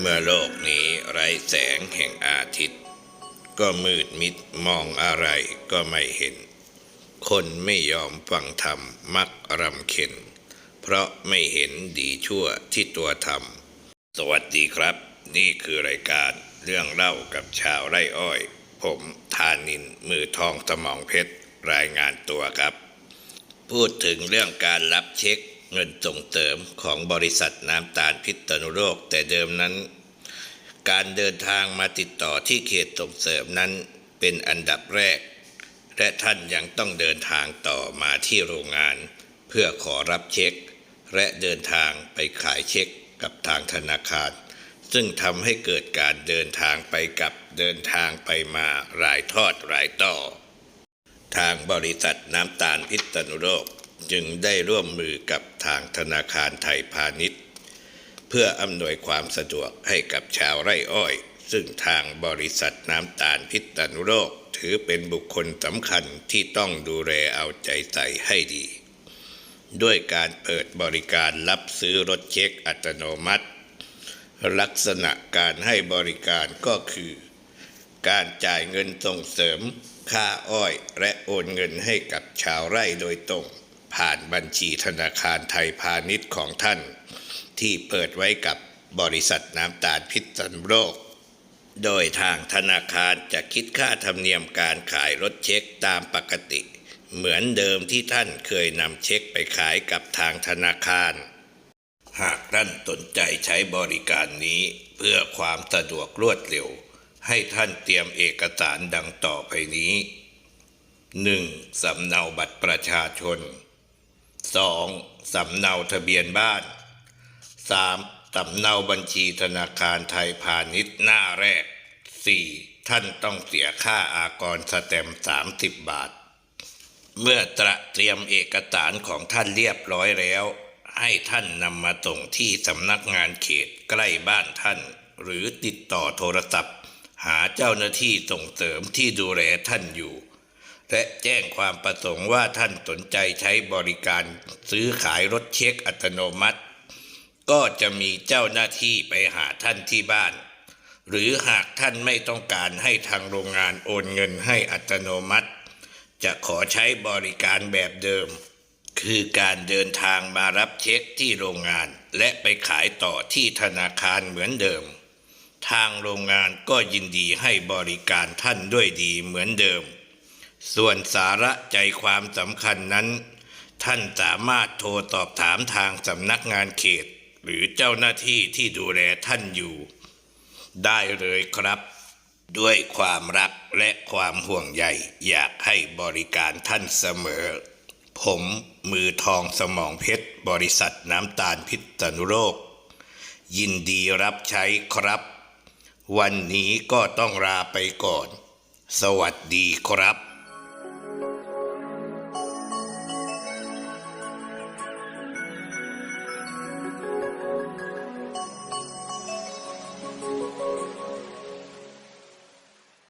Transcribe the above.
เมื่อโลกนี้ไร้แสงแห่งอาทิตย์ ก็มืดมิดมองอะไรก็ไม่เห็น คนไม่ยอมฟังธรรมมักรำเข็น เพราะไม่เห็นดีชั่วที่ตัวทำสวัสดีครับ นี่คือรายการเรื่องเล่ากับชาวไร่อ้อย ผมธานินมือทองสมองเพชรรายงานตัวครับ พูดถึงเรื่องการรับเช็คเงินส่งเสริมของบริษัทน้ำตาลพิษณุโลกแต่เดิมนั้น การเดินทางมาติดต่อที่เขตส่งเสริมนั้นเป็นอันดับแรก และท่านยังต้องเดินทางต่อมาที่โรงงาน เพื่อขอรับเช็ค และเดินทางไปขายเช็คกับทางธนาคาร ซึ่งทำให้เกิดการเดินทางไปกับเดินทางไปมาหลายทอดหลายต่อ ทางบริษัทน้ำตาลพิษณุโลกจึงได้ร่วมมือกับทางธนาคารไทยพาณิชย์ เพื่ออำนวยความสะดวกให้กับชาวไร่อ้อย ซึ่งทางบริษัทน้ำตาลพิษณุโลกถือเป็นบุคคลสำคัญที่ต้องดูแลเอาใจใส่ให้ดี ด้วยการเปิดบริการรับซื้อรถเช็คอัตโนมัติ ลักษณะการให้บริการก็คือ การจ่ายเงินส่งเสริม ค่าอ้อยและโอนเงินให้กับชาวไร่โดยตรง ผ่านบัญชีธนาคารไทยพาณิชย์ของท่าน ที่เปิดไว้กับบริษัทน้ำตาลพิษณุโลก โดยทางธนาคารจะคิดค่าธรรมเนียมการขายรถเช็คตามปกติ เหมือนเดิมที่ท่านเคยนำเช็คไปขายกับทางธนาคาร หากท่านสนใจใช้บริการนี้เพื่อความสะดวกรวดเร็ว ให้ท่านเตรียมเอกสารดังต่อไปนี้ 1. สำเนาบัตรประชาชน 2. สำเนาทะเบียนบ้าน 3. สำเนาบัญชีธนาคารไทยพาณิชย์หน้าแรก 4. ท่านต้องเสียค่าอากรสแตมป์30 บาท เมื่อตระเตรียมเอกสารของท่านเรียบร้อยแล้ว ให้ท่านนำมาส่งที่สำนักงานเขตใกล้บ้านท่าน หรือติดต่อโทรศัพท์ หาเจ้าหน้าที่ส่งเสริมที่ดูแลท่านอยู่และแจ้งความประสงค์ว่าท่านสนใจใช้บริการซื้อขายรถเช็คอัตโนมัติ ก็จะมีเจ้าหน้าที่ไปหาท่านที่บ้าน หรือหากท่านไม่ต้องการให้ทางโรงงานโอนเงินให้อัตโนมัติ จะขอใช้บริการแบบเดิม คือการเดินทางมารับเช็คที่โรงงาน และไปขายต่อที่ธนาคารเหมือนเดิม ทางโรงงานก็ยินดีให้บริการท่านด้วยดีเหมือนเดิม ส่วนสาระใจความสำคัญนั้น ท่านสามารถโทรตอบถามทางสำนักงานเขต หรือเจ้าหน้าที่ที่ดูแลท่านอยู่ ได้เลยครับ ด้วยความรักและความห่วงใยอยากให้บริการท่านเสมอ ผมมือทองสมองเพชร บริษัทน้ำตาลพิษณุโลก ยินดีรับใช้ครับ วันนี้ก็ต้องลาไปก่อน สวัสดีครับ